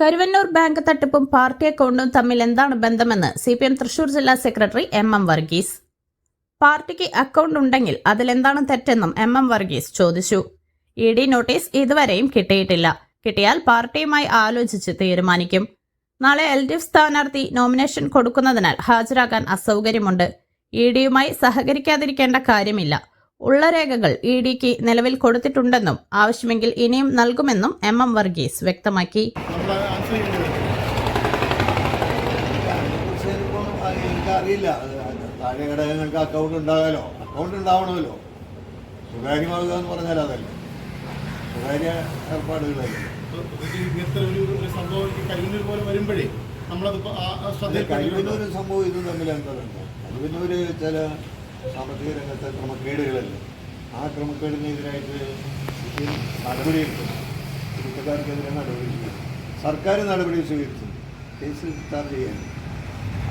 Karuvannur bank തട്ടിപ്പും party അക്കൗണ്ടും തമ്മിൽ എന്താണ് ബന്ധമെന്ന് സി പി എം തൃശൂർ ജില്ലാ സെക്രട്ടറി എം എം വർഗീസ്. പാർട്ടിക്ക് അക്കൗണ്ട് ഉണ്ടെങ്കിൽ അതിലെന്താണ് തെറ്റെന്നും എം എം വർഗീസ് ചോദിച്ചു. ഇ ഡി നോട്ടീസ് ഇതുവരെയും കിട്ടിയിട്ടില്ല. കിട്ടിയാൽ പാർട്ടിയുമായി ആലോചിച്ച് തീരുമാനിക്കും. നാളെ എൽ ഡി എഫ് സ്ഥാനാർത്ഥി നോമിനേഷൻ കൊടുക്കുന്നതിനാൽ ഹാജരാകാൻ അസൗകര്യമുണ്ട്. ഇ ഡിയുമായി സഹകരിക്കാതിരിക്കേണ്ട കാര്യമില്ല. ഉള്ള രേഖകൾ ഇ ഡിക്ക് നിലവിൽ കൊടുത്തിട്ടുണ്ടെന്നും ആവശ്യമെങ്കിൽ ഇനിയും നൽകുമെന്നും എം എം വർഗീസ് വ്യക്തമാക്കി. അത് താഴെ ഘടകങ്ങൾക്ക് അക്കൗണ്ട് അക്കൗണ്ട് ഒരു ഒരു സംഭവം ഇത് തമ്മിൽ എന്താ? ബന്ധം കഴിവിനൊരു ചില സാമ്പത്തിക രംഗത്തെ ക്രമക്കേടുകളല്ലേ? ആ ക്രമക്കേടിനെതിരായിട്ട് നടപടി എടുക്കുന്നു കുറ്റക്കാർക്കെതിരെ നടപടി ചെയ്യുന്നു സർക്കാർ നടപടി സ്വീകരിച്ചു. കേസ് ചാർജ് ചെയ്യാൻ.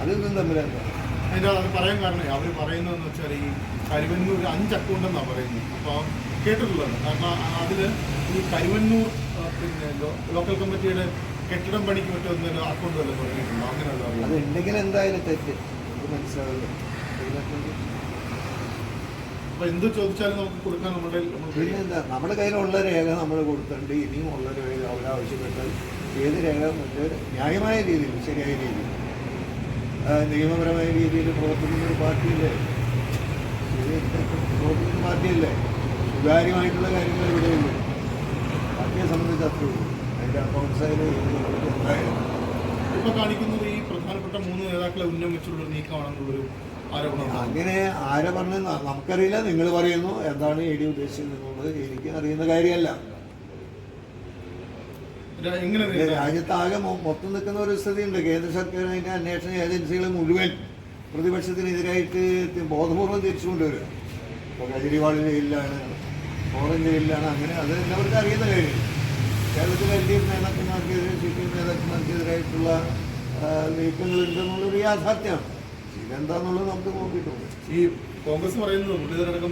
അതിൽ തമ്മിൽ എന്താ? അതിന്റെ അത് പറയാൻ കാരണം അവർ പറയുന്നതെന്ന് വെച്ചാൽ ഈ കരുവന്നൂർ അഞ്ച് അക്കൗണ്ട് എന്നാണ് പറയുന്നത്. അപ്പോൾ കേട്ടിട്ടുള്ളത്. കാരണം അതിൽ ഈ കരുവന്നൂർ പിന്നെ ലോക്കൽ കമ്മിറ്റിയുടെ കെട്ടിടം പണിക്ക് പറ്റുന്ന അക്കൗണ്ട് തന്നെ തുടങ്ങിയിട്ടുണ്ടോ? അങ്ങനെയുള്ള അത് ഉണ്ടെങ്കിൽ എന്തായാലും തെറ്റ്. മനസ്സിലാവില്ല എന്ത് ചോദിച്ചാലും നമുക്ക് കൊടുക്കാൻ നമ്മുടെ കയ്യിലുള്ള രേഖ നമ്മൾ കൊടുത്തിട്ടുണ്ട് ഇനിയും ഉള്ള രേഖ അവരാവശ്യപ്പെട്ടാൽ ഏത് രേഖ ന്യായമായ രീതിയിൽ ശരിയായ രീതിയിൽ. നിയമപരമായ രീതിയിൽ പ്രവർത്തിക്കുന്ന ഒരു പാർട്ടിയല്ലേ? പ്രവർത്തിക്കുന്ന പാർട്ടിയല്ലേ? സുതാര്യമായിട്ടുള്ള കാര്യങ്ങൾ ഇവിടെയുള്ളൂ പാർട്ടിയെ സംബന്ധിച്ച് അത്രയുള്ളൂ അതിന്റെ അക്കൗണ്ട്സ് ആയാലും എന്തായാലും ഇപ്പൊ കാണിക്കുന്നത് ഈ പ്രധാനപ്പെട്ട മൂന്ന് നേതാക്കളെ ഉന്നമിച്ചുള്ള നീക്കമാണെന്നുള്ളൊരു അങ്ങനെ ആരെ പറഞ്ഞു നമുക്കറിയില്ല. നിങ്ങൾ പറയുന്നു. എന്താണ് എ ഡി ഉദ്ദേശിക്കുന്നത് എനിക്ക് അറിയുന്ന കാര്യമല്ല? രാജ്യത്താകെ മൊത്തം നിൽക്കുന്ന ഒരു സ്ഥിതിയുണ്ട്. കേന്ദ്ര സർക്കാർ അതിന്റെ അന്വേഷണ ഏജൻസികൾ മുഴുവൻ പ്രതിപക്ഷത്തിനെതിരായിട്ട് ബോധപൂർവം തിരിച്ചുകൊണ്ടുവരിക ഇപ്പൊ ഇപ്പോൾ കെജ്രിവാൾ ജയിലിലാണ് ഫോറൻ ജയിലിലാണ് അങ്ങനെ അത് എല്ലാവർക്കും അറിയുന്ന കാര്യം കേരളത്തിലെ എൽ ഡി എഫ് നേതാക്കന്മാർക്കെതിരെ സി പി എം നേതാക്കന്മാർക്കെതിരായിട്ടുള്ള നീക്കങ്ങൾ നീക്കങ്ങളുണ്ടെന്നുള്ളൊരു യാഥാർത്ഥ്യമാണ്. ഇതെന്താന്നുള്ളത് നമുക്ക് നോക്കിയിട്ടുണ്ട് ഈ കോൺഗ്രസ് പറയുന്നത് മുരളീധരടക്കം